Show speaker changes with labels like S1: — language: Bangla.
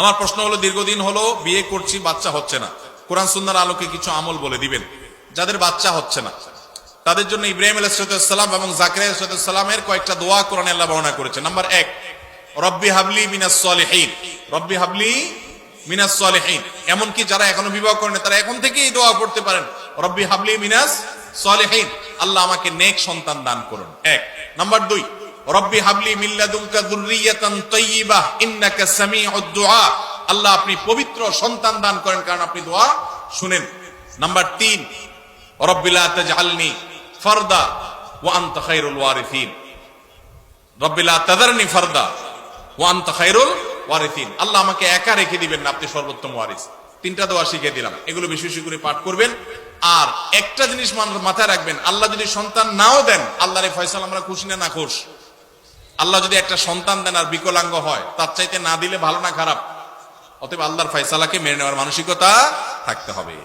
S1: আমার প্রশ্ন হলো, দীর্ঘদিন হলো বিয়ে করছি, বাচ্চা হচ্ছে না। কোরআন সুন্দর আলোকে কিছু আমল বলে দিবেন। যাদের বাচ্চা হচ্ছে না, তাদের জন্য ইব্রাহিম আলাইসালাম এবং জাকির আলাইসালামের কয়েকটা দোয়া কোরআন আল্লাহ বর্ণনা করেছে নাম্বার এক, রব্বি হাবলি মিনাস সলিহীন। রব্বি হাবলি মিনাস সলিহীন। এমনকি যারা এখনও বিবাহ করেন তারা এখন থেকেই এই দোয়া করতে পারেন। রব্বি হাবলি মিনাস সলিহীন। আল্লাহ আমাকে নেক সন্তান দান করুন। এক, নাম্বার দুই রব্বি হাবলি মিল্লাদুনকা যুররিয়াতান তাইয়্যিবাহ ইন্নাকা সামিউদ দুআ। আল্লাহ আপনি পবিত্র সন্তান দান করেন কারণ আপনি দোয়া শুনেন। নাম্বার তিন, রব্বি লা তাজআলনি ফারদা ওয়া আনতা খায়রুল ওয়ারিসিন। রব্বি লা তাযারনি ফারদা ওয়া আনতা খায়রুল ওয়ারিসিন। আল্লাহ আমাকে একা রেখে দিবেন না, আপনি সর্বোত্তম ওয়ারিস। তিনটা দোয়া শিখিয়ে দিলাম। এগুলো বেশি বেশি করে পাঠ করবেন। আর একটা জিনিস মাথায় রাখবেন, আল্লাহ যদি সন্তান নাও দেন, আল্লাহর ফয়সালা আমরা খুশি না না খুশ আল্লাহ যদি একটা সন্তান দেন আর বিকলাঙ্গ হয়, তার চাইতে না দিলে ভালো না খারাপ। অতএব আল্লাহর ফয়সালাকে মেনে নেওয়ার মানসিকতা থাকতে হবে।